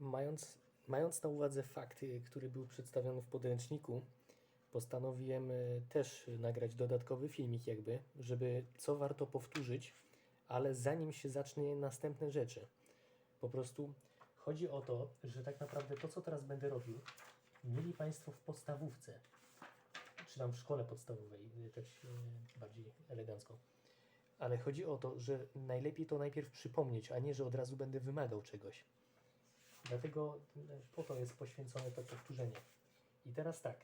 Mając, mając na uwadze fakt, y, który był przedstawiony w podręczniku, postanowiłem y, też nagrać dodatkowy filmik jakby, żeby co warto powtórzyć, ale zanim się zacznie następne rzeczy. Po prostu chodzi o to, że tak naprawdę to, co teraz będę robił, mieli Państwo w podstawówce, czy tam w szkole podstawowej, tak bardziej elegancko. Ale chodzi o to, że najlepiej to najpierw przypomnieć, a nie, że od razu będę wymagał czegoś. Dlatego y, po to jest poświęcone to powtórzenie. I teraz tak.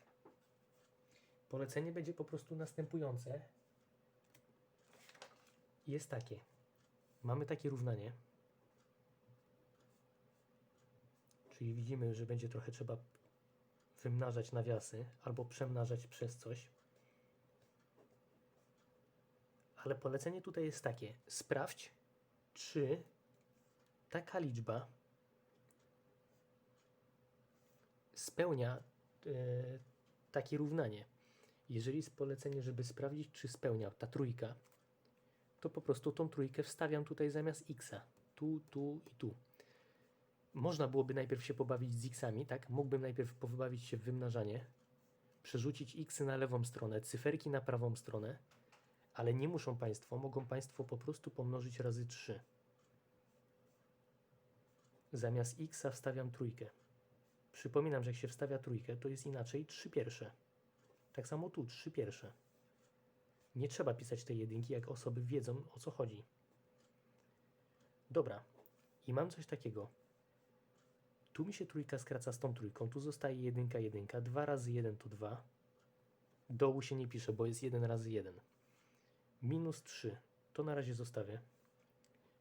Polecenie będzie po prostu następujące. Jest takie. Mamy takie równanie. Czyli widzimy, że będzie trochę trzeba wymnażać nawiasy albo przemnażać przez coś. Ale polecenie tutaj jest takie: sprawdź, czy taka liczba spełnia e, takie równanie. Jeżeli jest polecenie, żeby sprawdzić, czy spełnia ta trójka, to po prostu tą trójkę wstawiam tutaj zamiast x. Tu, tu i tu. Można byłoby najpierw się pobawić z xami, tak? Mógłbym najpierw pobawić się w wymnażanie, przerzucić x na lewą stronę, cyferki na prawą stronę, ale nie muszą Państwo, mogą Państwo po prostu pomnożyć razy 3. Zamiast x wstawiam trójkę. Przypominam, że jak się wstawia trójkę, to jest inaczej 3 pierwsze. Tak samo tu, 3 pierwsze. Nie trzeba pisać tej jedynki, jak osoby wiedzą o co chodzi. Dobra. I mam coś takiego. Tu mi się trójka skraca z tą trójką. Tu zostaje jedynka, jedynka. 2 razy 1 to 2. Dołu się nie pisze, bo jest 1 razy 1. Minus 3. To na razie zostawię.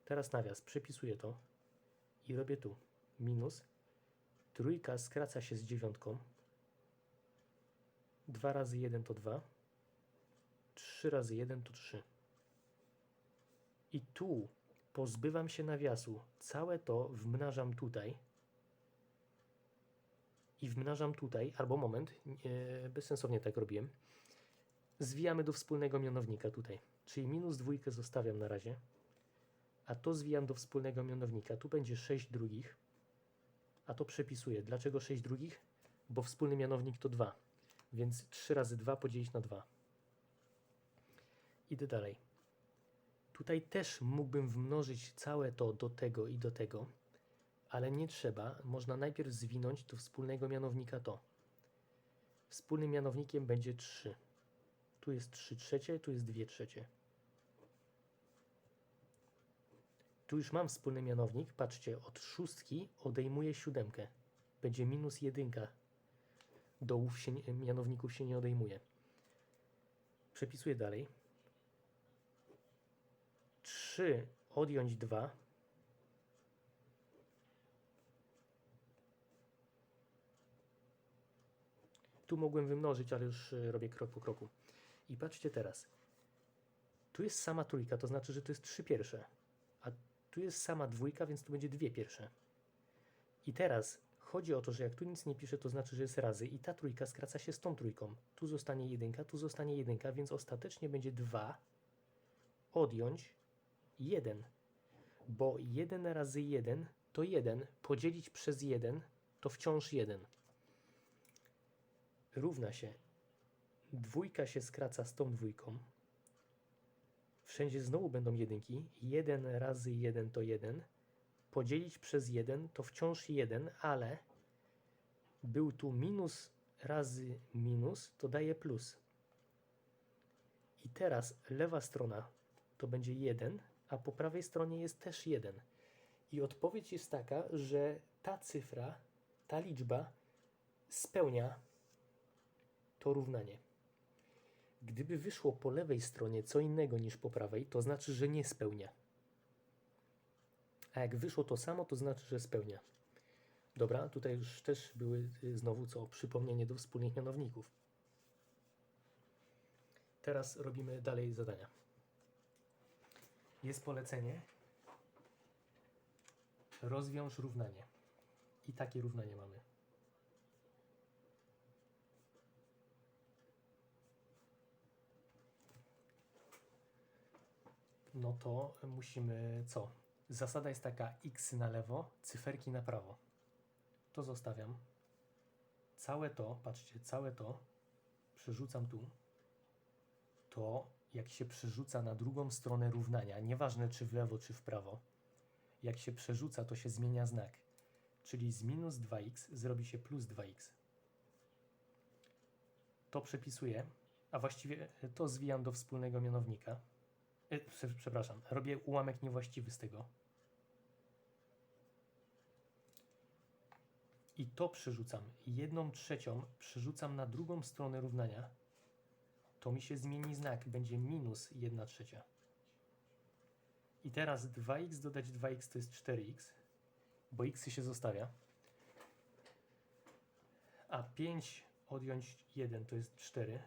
Teraz nawias. Przepisuję to. I robię tu. Minus. Trójka skraca się z dziewiątką. 2 razy 1 to 2. 3 razy 1 to 3. I tu pozbywam się nawiasu. Całe to wmnażam tutaj. I wmnażam tutaj, albo moment, nie, bezsensownie tak robiłem. Zwijamy do wspólnego mianownika tutaj. Czyli minus dwójkę zostawiam na razie. A to zwijam do wspólnego mianownika. Tu będzie 6 drugich. A to przepisuję. Dlaczego 6 drugich? Bo wspólny mianownik to 2. Więc 3 razy 2 podzielić na 2. Idę dalej. Tutaj też mógłbym wmnożyć całe to do tego i do tego, ale nie trzeba. Można najpierw zwinąć do wspólnego mianownika to. Wspólnym mianownikiem będzie 3. Tu jest 3 trzecie, tu jest 2 trzecie. Tu już mam wspólny mianownik. Patrzcie, od szóstki odejmuję siódemkę. Będzie minus jedynka. Dołów się, mianowników się nie odejmuje. Przepisuję dalej. 3 odjąć 2. Tu mogłem wymnożyć, ale już y, robię krok po kroku. I patrzcie teraz. Tu jest sama trójka, to znaczy, że to jest trzy pierwsze. Tu jest sama dwójka, więc tu będzie dwie pierwsze. I teraz chodzi o to, że jak tu nic nie pisze, to znaczy, że jest razy i ta trójka skraca się z tą trójką. Tu zostanie jedynka, tu zostanie jedynka, więc ostatecznie będzie 2 odjąć 1. Bo 1 razy 1 to 1, podzielić przez 1 to wciąż 1. Równa się. Dwójka się skraca z tą dwójką. Wszędzie znowu będą jedynki. 1 razy 1 to 1. Podzielić przez 1 to wciąż 1, ale był tu minus razy minus, to daje plus. I teraz lewa strona to będzie 1, a po prawej stronie jest też 1. I odpowiedź jest taka, że ta cyfra, ta liczba spełnia to równanie. Gdyby wyszło po lewej stronie co innego niż po prawej, to znaczy, że nie spełnia. A jak wyszło to samo, to znaczy, że spełnia. Dobra, tutaj już też były y, znowu co przypomnienie do wspólnych mianowników. Teraz robimy dalej zadania. Jest polecenie. Rozwiąż równanie. I takie równanie mamy. No to musimy co? Zasada jest taka x na lewo, cyferki na prawo. to zostawiam. Całe to, patrzcie, całe to przerzucam tu. To, jak się przerzuca na drugą stronę równania, nieważne czy w lewo, czy w prawo, jak się przerzuca, to się zmienia znak. Czyli z minus 2x zrobi się plus 2x. To przepisuję, a właściwie to zwijam do wspólnego mianownika. E, prze- przepraszam, robię ułamek niewłaściwy z tego. I to przerzucam. Jedną trzecią przerzucam na drugą stronę równania. To mi się zmieni znak. Będzie minus 1 trzecia. I teraz 2x dodać 2x to jest 4x, bo x się zostawia. A 5 odjąć 1 to jest 4.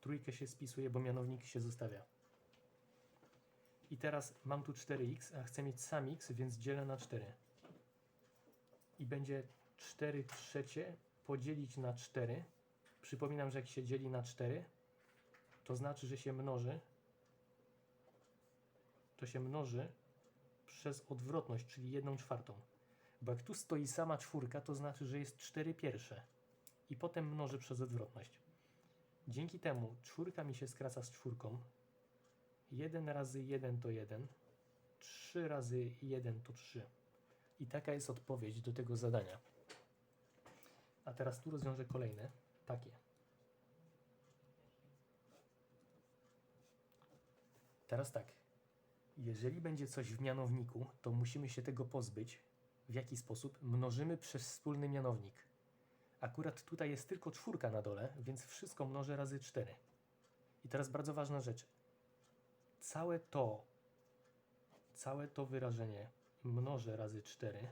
Trójkę się spisuje, bo mianownik się zostawia. I teraz mam tu 4x, a chcę mieć sam x, więc dzielę na 4. I będzie 4 trzecie podzielić na 4. Przypominam, że jak się dzieli na 4, to znaczy, że się mnoży. To się mnoży przez odwrotność, czyli 1 czwartą. Bo jak tu stoi sama czwórka, to znaczy, że jest 4 pierwsze. I potem mnoży przez odwrotność. Dzięki temu czwórka mi się skraca z czwórką. 1 razy 1 to 1. 3 razy 1 to 3. I taka jest odpowiedź do tego zadania. A teraz tu rozwiążę kolejne, takie. Teraz tak. Jeżeli będzie coś w mianowniku, to musimy się tego pozbyć. W jaki sposób? Mnożymy przez wspólny mianownik. Akurat tutaj jest tylko czwórka na dole, więc wszystko mnożę razy 4. I teraz bardzo ważna rzecz. Całe to, całe to wyrażenie mnożę razy 4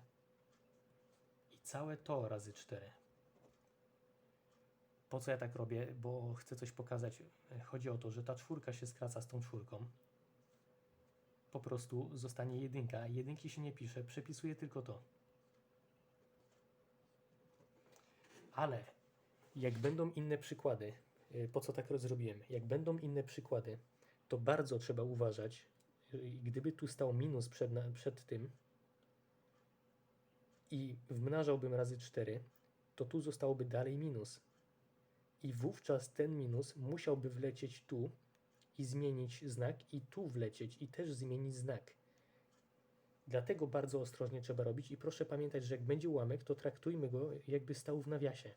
i całe to razy 4. Po co ja tak robię? Bo chcę coś pokazać. Chodzi o to, że ta czwórka się skraca z tą czwórką. Po prostu zostanie jedynka. Jedynki się nie pisze, przepisuję tylko to. Ale jak będą inne przykłady, y, po co tak zrobiłem? Jak będą inne przykłady, to bardzo trzeba uważać. Gdyby tu stał minus przed, przed tym i wmnażałbym razy 4, to tu zostałoby dalej minus. I wówczas ten minus musiałby wlecieć tu i zmienić znak, i tu wlecieć i też zmienić znak. Dlatego bardzo ostrożnie trzeba robić i proszę pamiętać, że jak będzie ułamek, to traktujmy go jakby stał w nawiasie.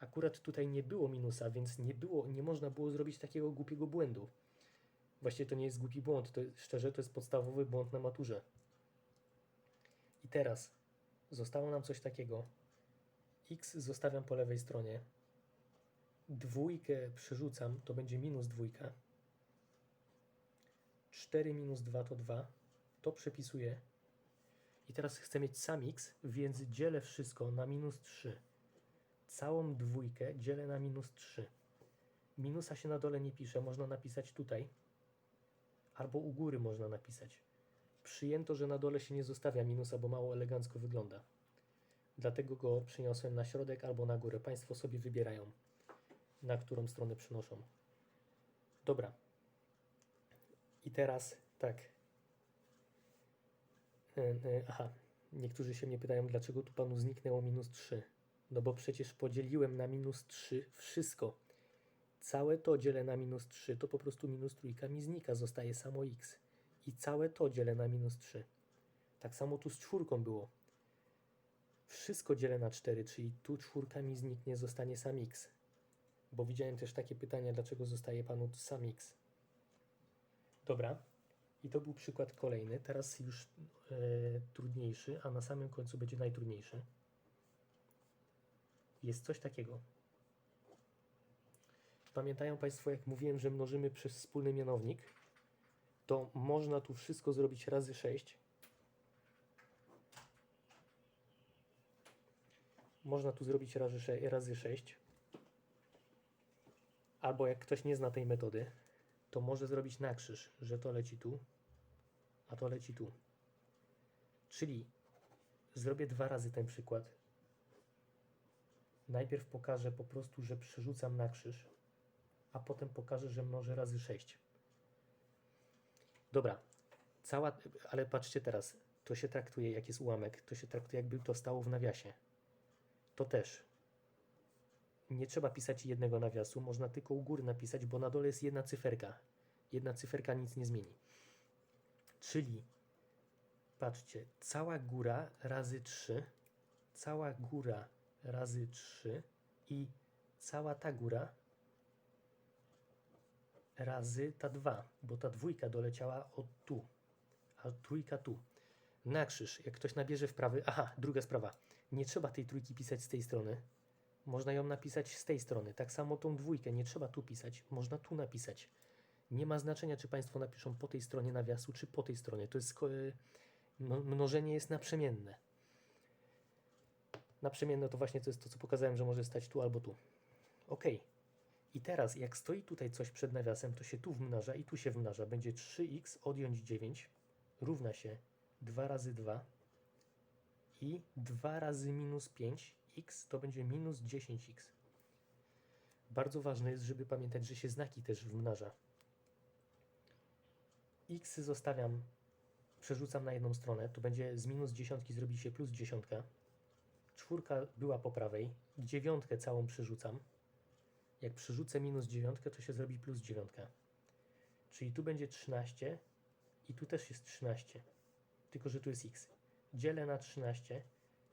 Akurat tutaj nie było minusa, więc nie, było, nie można było zrobić takiego głupiego błędu. Właściwie to nie jest głupi błąd, to szczerze to jest podstawowy błąd na maturze. I teraz zostało nam coś takiego. X zostawiam po lewej stronie. Dwójkę przerzucam, to będzie minus dwójka. 4 minus 2 to 2. To przepisuję. I teraz chcę mieć sam x, więc dzielę wszystko na minus 3. Całą dwójkę dzielę na minus 3. Minusa się na dole nie pisze, można napisać tutaj. Albo u góry można napisać. Przyjęto, że na dole się nie zostawia minusa, bo mało elegancko wygląda. Dlatego go przyniosłem na środek albo na górę. Państwo sobie wybierają, na którą stronę przynoszą. Dobra. I teraz tak. E, e, Aha, niektórzy się mnie pytają, dlaczego tu panu zniknęło minus 3. No bo przecież podzieliłem na minus 3 wszystko. Całe to dzielę na minus 3, to po prostu minus trójka mi znika, zostaje samo x. I całe to dzielę na minus 3. Tak samo tu z czwórką było. Wszystko dzielę na 4, czyli tu czwórka mi zniknie, zostanie sam x. Bo widziałem też takie pytania, dlaczego zostaje panu sam x. Dobra. I to był przykład kolejny. Teraz już e, trudniejszy, a na samym końcu będzie najtrudniejszy. Jest coś takiego. Pamiętają Państwo, jak mówiłem, że mnożymy przez wspólny mianownik? To można tu wszystko zrobić razy 6. Można tu zrobić razy, razy 6. Albo jak ktoś nie zna tej metody, to może zrobić na krzyż, że to leci tu, a to leci tu. Czyli zrobię dwa razy ten przykład. Najpierw pokażę po prostu, że przerzucam na krzyż, a potem pokażę, że mnożę razy 6. Dobra, cała, ale patrzcie teraz, to się traktuje, jak jest ułamek, to się traktuje, jakby to stało w nawiasie. to też nie trzeba pisać jednego nawiasu, można tylko u góry napisać, bo na dole jest jedna cyferka. Jedna cyferka nic nie zmieni. Czyli patrzcie, cała góra razy 3, cała góra razy 3 i cała ta góra razy ta 2, bo ta dwójka doleciała od tu, a trójka tu. Na krzyż, jak ktoś nabierze wprawy, aha, druga sprawa, nie trzeba tej trójki pisać z tej strony, można ją napisać z tej strony. Tak samo tą dwójkę nie trzeba tu pisać, można tu napisać. Nie ma znaczenia, czy Państwo napiszą po tej stronie nawiasu, czy po tej stronie. To jest no, mnożenie jest naprzemienne. Naprzemienne to właśnie to jest to, co pokazałem, że może stać tu albo tu. Ok. I teraz, jak stoi tutaj coś przed nawiasem, to się tu wmnaża i tu się wmnaża. Będzie 3x odjąć 9 równa się 2 razy 2 i 2 razy minus 5x to będzie minus 10x. Bardzo ważne jest, żeby pamiętać, że się znaki też wmnaża. x zostawiam, przerzucam na jedną stronę, to będzie z minus dziesiątki zrobi się plus dziesiątka. Czwórka była po prawej, dziewiątkę całą przerzucam. Jak przerzucę minus dziewiątkę, to się zrobi plus dziewiątka. Czyli tu będzie 13 i tu też jest 13, tylko że tu jest x. Dzielę na 13,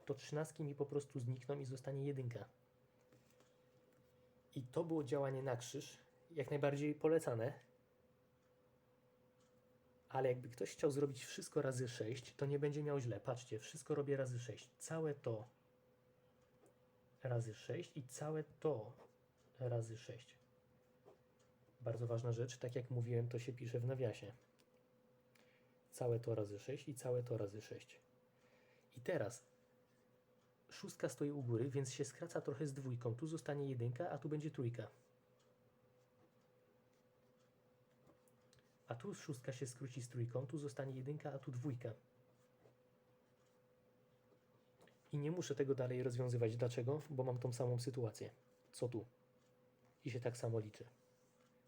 to 13 mi po prostu znikną i zostanie jedynka. I to było działanie na krzyż, jak najbardziej polecane. Ale jakby ktoś chciał zrobić wszystko razy 6, to nie będzie miał źle. Patrzcie, wszystko robię razy 6. Całe to razy 6 i całe to razy 6. Bardzo ważna rzecz, tak jak mówiłem, to się pisze w nawiasie. Całe to razy 6 i całe to razy 6. I teraz szóstka stoi u góry, więc się skraca trochę z dwójką. Tu zostanie jedynka, a tu będzie trójka. A tu szóstka się skróci z trójką, tu zostanie jedynka, a tu dwójka. I nie muszę tego dalej rozwiązywać. Dlaczego? Bo mam tą samą sytuację, co tu. I się tak samo liczy.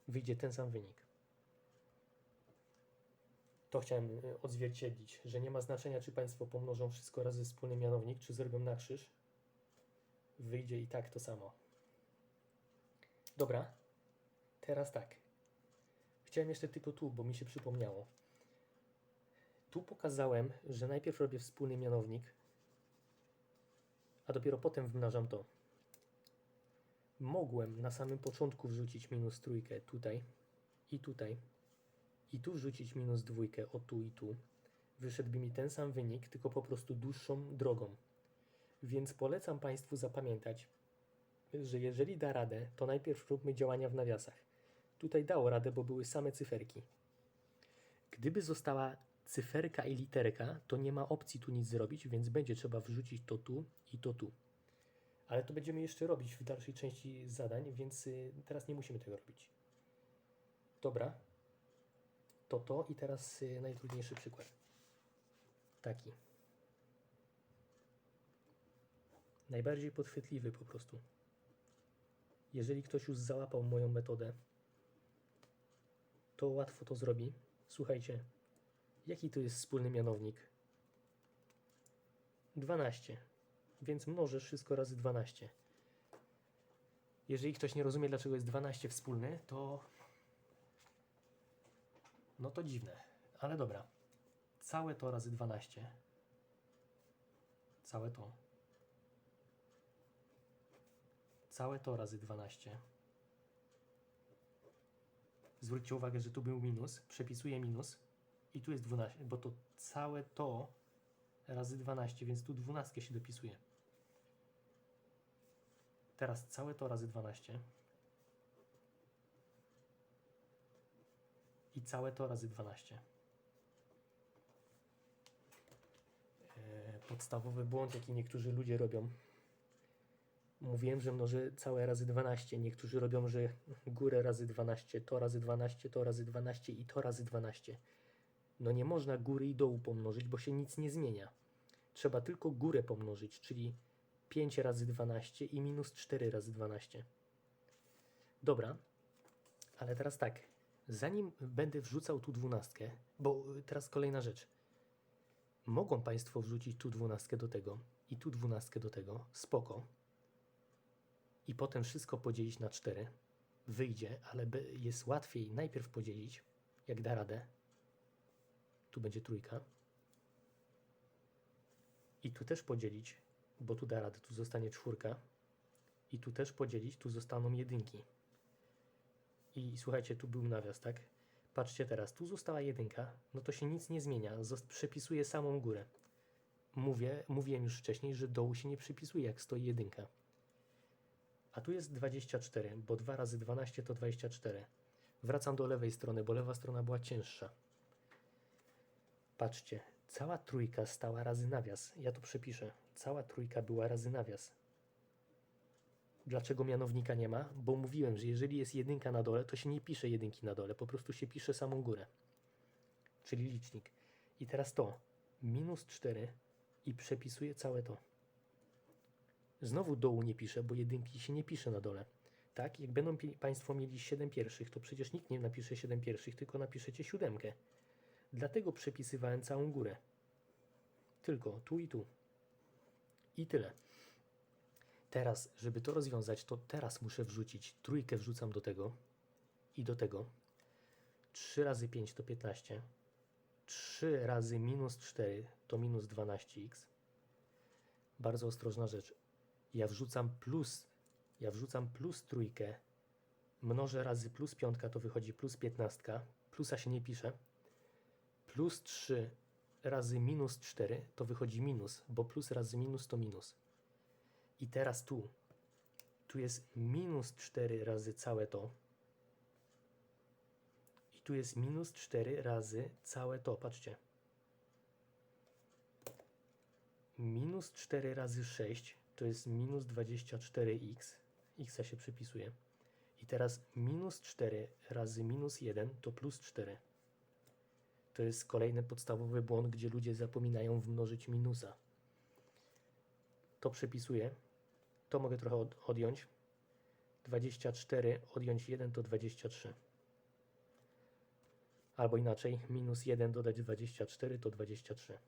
Wyjdzie ten sam wynik. To chciałem y, odzwierciedlić, że nie ma znaczenia, czy Państwo pomnożą wszystko razy wspólny mianownik, czy zrobią na krzyż. Wyjdzie i tak to samo. Dobra, teraz tak. Chciałem jeszcze tylko tu, bo mi się przypomniało. Tu pokazałem, że najpierw robię wspólny mianownik, a dopiero potem wmnażam to. Mogłem na samym początku wrzucić minus trójkę tutaj i tutaj i tu wrzucić minus dwójkę o tu i tu. Wyszedłby mi ten sam wynik, tylko po prostu dłuższą drogą. Więc polecam Państwu zapamiętać, że jeżeli da radę, to najpierw róbmy działania w nawiasach. Tutaj dało radę, bo były same cyferki. Gdyby została cyferka i literka, to nie ma opcji tu nic zrobić, więc będzie trzeba wrzucić to tu i to tu. Ale to będziemy jeszcze robić w dalszej części zadań, więc y, teraz nie musimy tego robić. Dobra. To to i teraz y, najtrudniejszy przykład. Taki. Najbardziej podchwytliwy po prostu. Jeżeli ktoś już załapał moją metodę, to łatwo to zrobi. Słuchajcie, jaki to jest wspólny mianownik? 12. Więc mnożę wszystko razy 12. Jeżeli ktoś nie rozumie, dlaczego jest 12 wspólny, to. No to dziwne, ale dobra. Całe to razy 12. Całe to. Całe to razy 12. Zwróćcie uwagę, że tu był minus. Przepisuję minus. I tu jest 12, bo to całe to razy 12, więc tu 12 się dopisuje. Teraz całe to razy 12. I całe to razy 12. E, Podstawowy błąd, jaki niektórzy ludzie robią. Mówiłem, że mnożę całe razy 12. Niektórzy robią, że górę razy 12, to razy 12, to razy 12 i to razy 12. No nie można góry i dołu pomnożyć, bo się nic nie zmienia. Trzeba tylko górę pomnożyć, czyli 5 razy 12 i minus 4 razy 12. Dobra, ale teraz tak. Zanim będę wrzucał tu dwunastkę, bo y, teraz kolejna rzecz. Mogą Państwo wrzucić tu dwunastkę do tego i tu dwunastkę do tego, spoko. i potem wszystko podzielić na 4, wyjdzie, ale jest łatwiej najpierw podzielić, jak da radę. Tu będzie trójka. I tu też podzielić, bo tu da radę, tu zostanie czwórka. I tu też podzielić, tu zostaną jedynki. I słuchajcie, tu był nawias, tak? Patrzcie teraz, tu została jedynka, no to się nic nie zmienia, zost- przepisuje samą górę. Mówię, mówiłem już wcześniej, że dołu się nie przypisuje, jak stoi jedynka. A tu jest 24, bo 2 razy 12 to 24. Wracam do lewej strony, bo lewa strona była cięższa. Patrzcie, cała trójka stała razy nawias. Ja to przepiszę. Cała trójka była razy nawias. Dlaczego mianownika nie ma? Bo mówiłem, że jeżeli jest jedynka na dole, to się nie pisze jedynki na dole, po prostu się pisze samą górę. Czyli licznik. I teraz to, minus 4 i przepisuję całe to. Znowu dołu nie piszę, bo jedynki się nie pisze na dole. Tak, jak będą Państwo mieli 7 pierwszych, to przecież nikt nie napisze 7 pierwszych, tylko napiszecie siódemkę. Dlatego przepisywałem całą górę. Tylko tu i tu. I tyle. Teraz, żeby to rozwiązać, to teraz muszę wrzucić trójkę, wrzucam do tego i do tego. 3 razy 5 to 15. 3 razy minus 4 to minus 12x. Bardzo ostrożna rzecz. Ja wrzucam plus, ja wrzucam plus trójkę, mnożę razy plus piątka, to wychodzi plus 15. Plusa się nie pisze. Plus 3 razy minus 4 to wychodzi minus, bo plus razy minus to minus. I teraz tu, tu jest minus 4 razy całe to. I tu jest minus 4 razy całe to, patrzcie. Minus 4 razy 6 to jest minus 24x. x się przypisuje. I teraz minus 4 razy minus 1 to plus 4. To jest kolejny podstawowy błąd, gdzie ludzie zapominają wmnożyć minusa. To przepisuję. To mogę trochę od, odjąć. 24 odjąć 1 to 23. Albo inaczej, minus 1 dodać 24 to 23.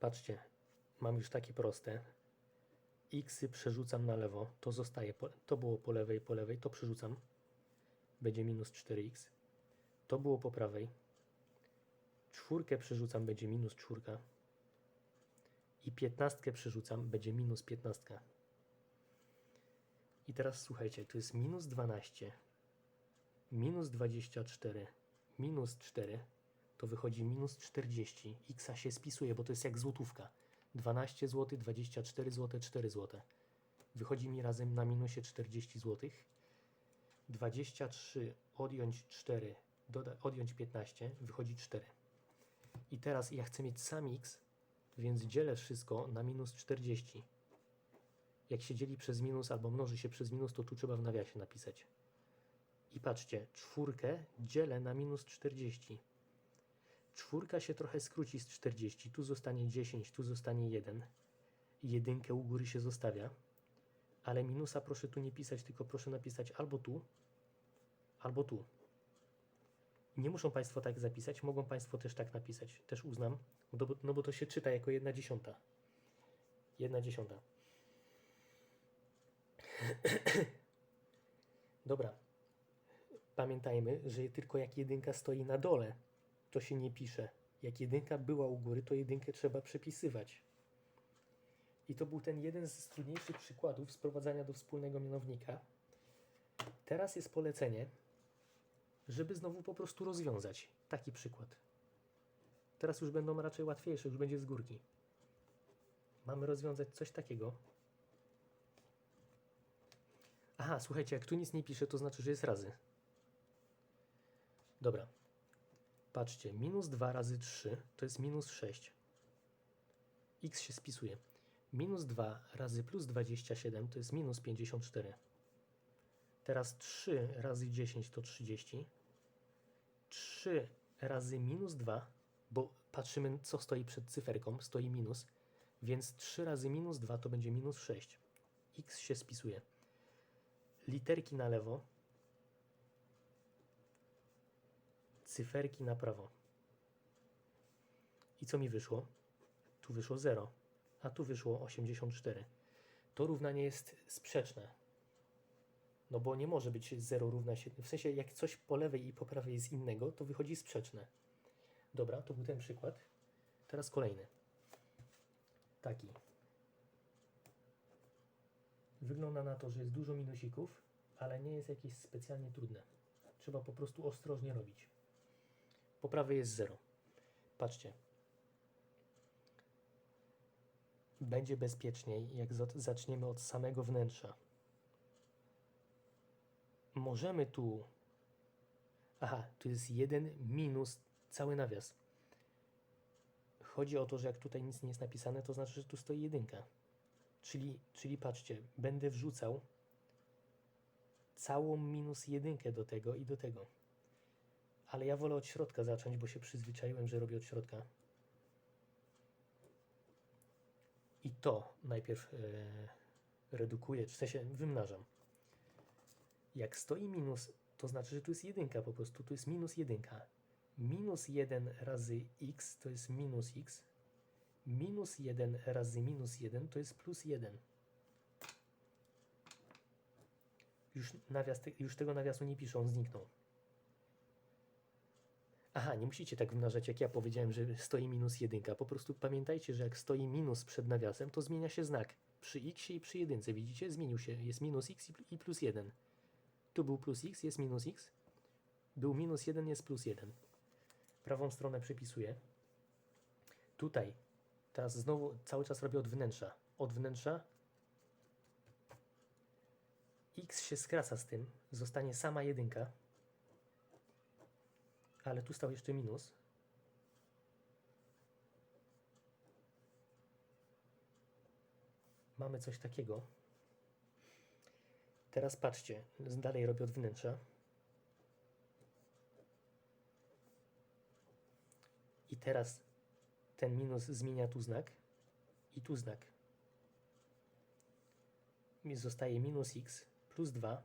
Patrzcie, mam już takie proste. Xy przerzucam na lewo, to zostaje, po, to było po lewej, po lewej, to przerzucam. Będzie minus 4x. To było po prawej. Czwórkę przerzucam, będzie minus czwórka. I piętnastkę przerzucam, będzie minus piętnastka. I teraz słuchajcie, to jest minus 12, minus 24, minus 4, to wychodzi minus 40. X się spisuje, bo to jest jak złotówka. 12 zł, 24 zł, 4 zł. Wychodzi mi razem na minusie 40 zł. 23 odjąć 4, doda, odjąć 15, wychodzi 4. I teraz ja chcę mieć sam x, więc dzielę wszystko na minus 40. Jak się dzieli przez minus albo mnoży się przez minus, to tu trzeba w nawiasie napisać. I patrzcie, czwórkę dzielę na minus 40. Czwórka się trochę skróci z 40. Tu zostanie 10, tu zostanie 1. Jedynkę u góry się zostawia. Ale minusa proszę tu nie pisać, tylko proszę napisać albo tu, albo tu. Nie muszą Państwo tak zapisać, mogą Państwo też tak napisać, też uznam, no bo, no to się czyta jako jedna dziesiąta. Jedna dziesiąta. Dobra. Pamiętajmy, że tylko jak jedynka stoi na dole, to się nie pisze. Jak jedynka była u góry, to jedynkę trzeba przepisywać. I to był ten jeden z trudniejszych przykładów sprowadzania do wspólnego mianownika. Teraz jest polecenie, żeby znowu po prostu rozwiązać taki przykład. Teraz już będą raczej łatwiejsze, już będzie z górki. Mamy rozwiązać coś takiego. Aha, słuchajcie, jak tu nic nie pisze, to znaczy, że jest razy. Dobra. Patrzcie, minus 2 razy 3 to jest minus 6. X się spisuje. Minus 2 razy plus 27 to jest minus 54. Teraz 3 razy 10 to 30. 3 razy minus 2, bo patrzymy co stoi przed cyferką, stoi minus, więc 3 razy minus 2 to będzie minus 6. X się spisuje. Literki na lewo, cyferki na prawo. I co mi wyszło? Tu wyszło 0, a tu wyszło 84. To równanie jest sprzeczne. No bo nie może być 0 równa się. W sensie, jak coś po lewej i po prawej jest innego, to wychodzi sprzeczne. Dobra, to był ten przykład. Teraz kolejny. Taki. Wygląda na to, że jest dużo minusików, ale nie jest jakieś specjalnie trudne. Trzeba po prostu ostrożnie robić. Po prawej jest 0. Patrzcie. Będzie bezpieczniej, jak za- zaczniemy od samego wnętrza. Możemy tu. Aha, tu jest jeden minus cały nawias. Chodzi o to, że jak tutaj nic nie jest napisane, to znaczy, że tu stoi jedynka. Czyli, czyli patrzcie, będę wrzucał całą minus jedynkę do tego i do tego. Ale ja wolę od środka zacząć, bo się przyzwyczaiłem, że robię od środka. I to najpierw e, redukuję, w sensie wymnażam. Jak stoi minus, to znaczy, że tu jest jedynka po prostu, tu jest minus jedynka. Minus 1 razy x to jest minus x. Minus 1 razy minus 1 to jest plus 1. Już, nawias, już tego nawiasu nie piszę, on zniknął. Aha, nie musicie tak wmnażać, jak ja powiedziałem, że stoi minus 1. Po prostu pamiętajcie, że jak stoi minus przed nawiasem, to zmienia się znak. Przy x i przy jedynce, widzicie? Zmienił się. Jest minus x i plus 1. Tu był plus x, jest minus x. Był minus 1, jest plus 1. Prawą stronę przypisuję. Tutaj, teraz znowu cały czas robię od wnętrza. Od wnętrza x się skraca z tym, zostanie sama jedynka. Ale tu stał jeszcze minus. Mamy coś takiego. Teraz patrzcie, dalej robię od wnętrza. I teraz ten minus zmienia tu znak i tu znak. Zostaje minus x plus 2.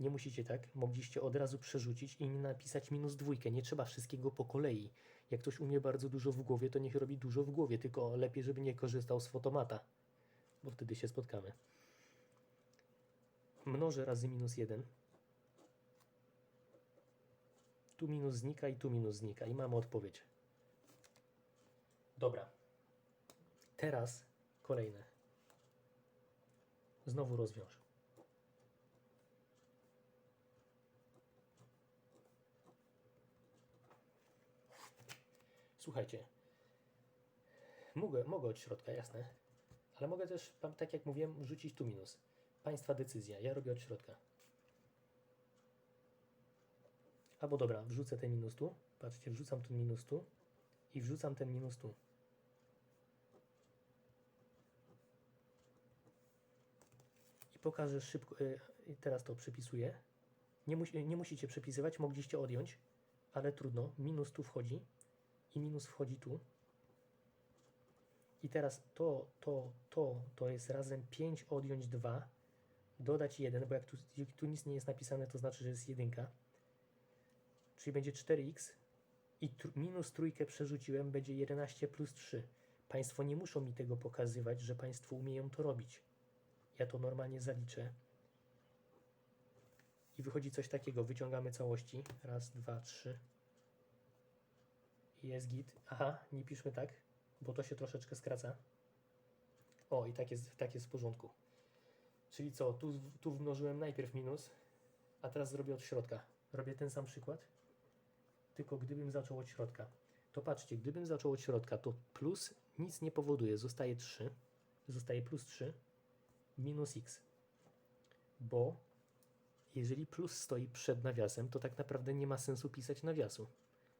Nie musicie tak, mogliście od razu przerzucić i napisać minus dwójkę. Nie trzeba wszystkiego po kolei. Jak ktoś umie bardzo dużo w głowie, to niech robi dużo w głowie, tylko lepiej, żeby nie korzystał z fotomata, bo wtedy się spotkamy. Mnożę razy minus 1. Tu minus znika i tu minus znika i mamy odpowiedź. Dobra. Teraz kolejne. Znowu rozwiąż. Słuchajcie. Mogę, mogę od środka, jasne. Ale mogę też, tak jak mówiłem, wrzucić tu minus. Państwa decyzja. Ja robię od środka. Albo dobra, wrzucę ten minus tu. Patrzcie, wrzucam ten minus tu i wrzucam ten minus tu. I pokażę szybko. i teraz to przypisuję. Nie, musi, nie musicie przepisywać, mogliście odjąć, ale trudno. Minus tu wchodzi i minus wchodzi tu. I teraz to, to, to, to jest razem 5 odjąć 2, dodać 1, bo jak tu, tu nic nie jest napisane, to znaczy, że jest jedynka. Czyli będzie 4x i tr minus trójkę przerzuciłem, będzie 11 plus 3. Państwo nie muszą mi tego pokazywać, że Państwo umieją to robić. Ja to normalnie zaliczę. I wychodzi coś takiego. Wyciągamy całości. Raz, dwa, trzy. I Jest git. Aha, nie piszmy tak, bo to się troszeczkę skraca. O, i tak jest, tak jest w porządku. Czyli co, tu, tu wmnożyłem najpierw minus, a teraz zrobię od środka. Robię ten sam przykład, tylko gdybym zaczął od środka. To patrzcie, gdybym zaczął od środka, to plus nic nie powoduje. Zostaje 3. Zostaje plus 3 minus x. Bo jeżeli plus stoi przed nawiasem, to tak naprawdę nie ma sensu pisać nawiasu.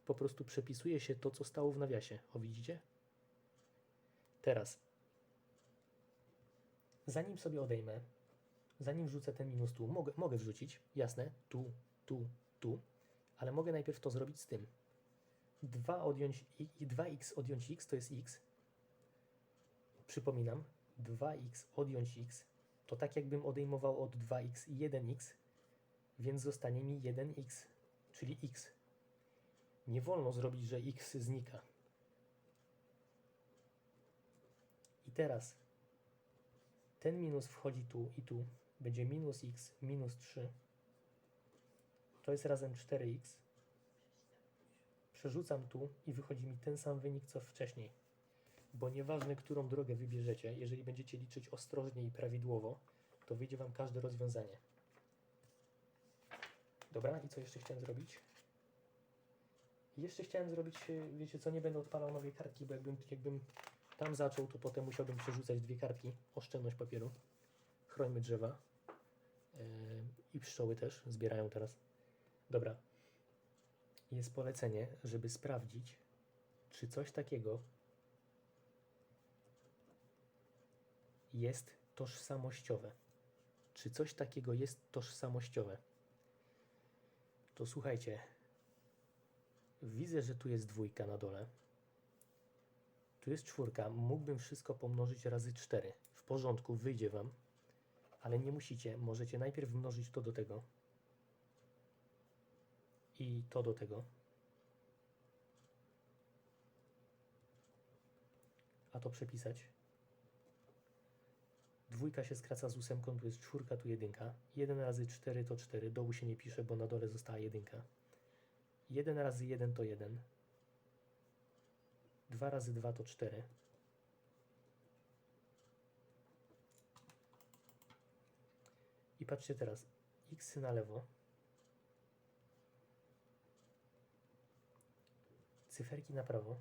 Po prostu przepisuje się to, co stało w nawiasie. O, widzicie? Teraz, zanim sobie odejmę, zanim wrzucę ten minus tu, mogę, mogę wrzucić, jasne, tu, tu, tu, ale mogę najpierw to zrobić z tym. 2 odjąć i, i 2x odjąć x to jest x. Przypominam, 2x odjąć x to tak jakbym odejmował od 2x i 1x, więc zostanie mi 1x, czyli x. Nie wolno zrobić, że x znika. I teraz ten minus wchodzi tu i tu, będzie minus x minus 3. To jest razem 4x. Przerzucam tu i wychodzi mi ten sam wynik co wcześniej. Bo nieważne, którą drogę wybierzecie, jeżeli będziecie liczyć ostrożnie i prawidłowo, to wyjdzie Wam każde rozwiązanie. Dobra, i co jeszcze chciałem zrobić? Jeszcze chciałem zrobić, e, wiecie co, nie będę odpalał nowej kartki, bo jakbym, jakbym tam zaczął, to potem musiałbym przerzucać dwie kartki. Oszczędność papieru. Chrońmy drzewa. Yy, I pszczoły też zbierają teraz. Dobra. Jest polecenie, żeby sprawdzić, czy coś takiego jest tożsamościowe. Czy coś takiego jest tożsamościowe? To słuchajcie. Widzę, że tu jest dwójka na dole. Tu jest czwórka. Mógłbym wszystko pomnożyć razy 4. W porządku, wyjdzie Wam. Ale nie musicie. Możecie najpierw mnożyć to do tego. I to do tego. A to przepisać. Dwójka się skraca z ósemką, tu jest czwórka, tu jedynka. 1 razy 4 to 4. Dołu się nie pisze, bo na dole została jedynka. 1 razy 1 to 1. 2 razy 2 to 4. Patrzcie teraz. X na lewo. Cyferki na prawo.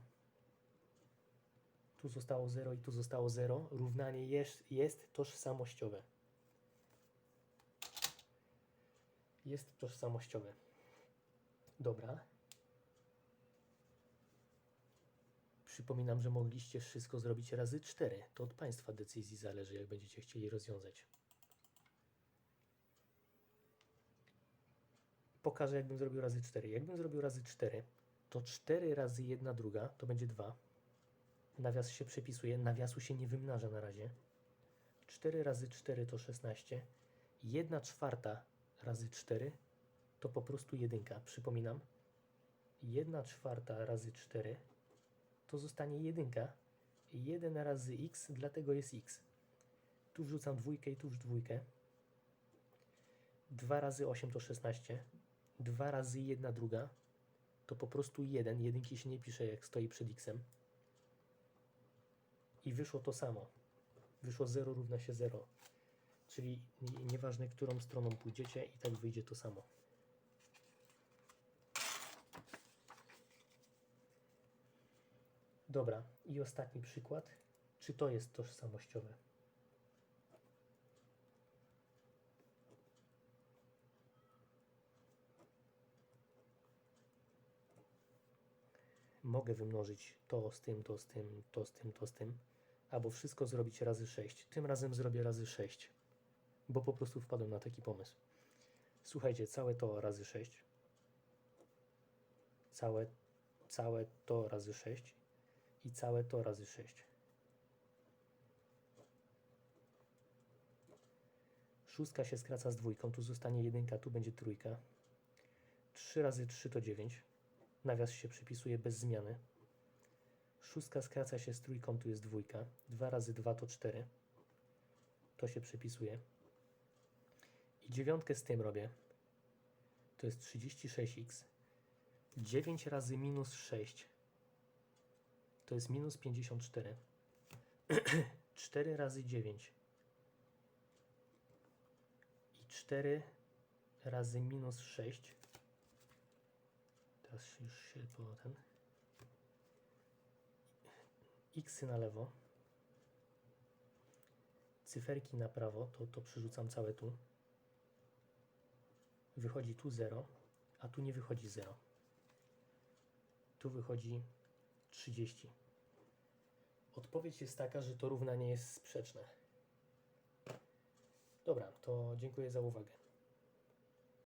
Tu zostało 0 i tu zostało 0. Równanie jest, jest tożsamościowe. Jest tożsamościowe. Dobra. Przypominam, że mogliście wszystko zrobić razy 4. To od Państwa decyzji zależy, jak będziecie chcieli rozwiązać. Pokażę, jakbym zrobił razy 4. Jakbym zrobił razy 4, to 4 razy 1 druga to będzie 2. Nawias się przepisuje, nawiasu się nie wymnaża na razie. 4 razy 4 to 16. 1 czwarta razy 4 to po prostu jedynka. Przypominam, 1 czwarta razy 4 to zostanie jedynka. 1 razy x, dlatego jest x. Tu wrzucam dwójkę i tu już dwójkę. 2 razy 8 to 16. 2 razy 1 druga to po prostu 1. Jedynki się nie pisze jak stoi przed xem. I wyszło to samo. Wyszło 0 równa się 0. Czyli nie- nieważne, którą stroną pójdziecie, i tak wyjdzie to samo. Dobra, i ostatni przykład. Czy to jest tożsamościowe? Mogę wymnożyć to z tym, to z tym, to z tym, to z tym, albo wszystko zrobić razy 6. Tym razem zrobię razy 6, bo po prostu wpadłem na taki pomysł. Słuchajcie, całe to razy 6. Całe, całe to razy 6 i całe to razy 6. Szóstka się skraca z dwójką, tu zostanie jedynka, tu będzie trójka. 3 razy 3 to 9. Nawias się przypisuje bez zmiany. Szóstka skraca się z trójką, tu jest dwójka. 2 razy 2 to 4. To się przypisuje. I dziewiątkę z tym robię. To jest 36x. 9 razy minus 6 to jest minus 54. 4 razy 9. I 4 razy minus 6. Teraz już się po ten. X na lewo. Cyferki na prawo, to, to przerzucam całe tu. Wychodzi tu 0, a tu nie wychodzi 0. Tu wychodzi 30. Odpowiedź jest taka, że to równanie jest sprzeczne. Dobra, to dziękuję za uwagę.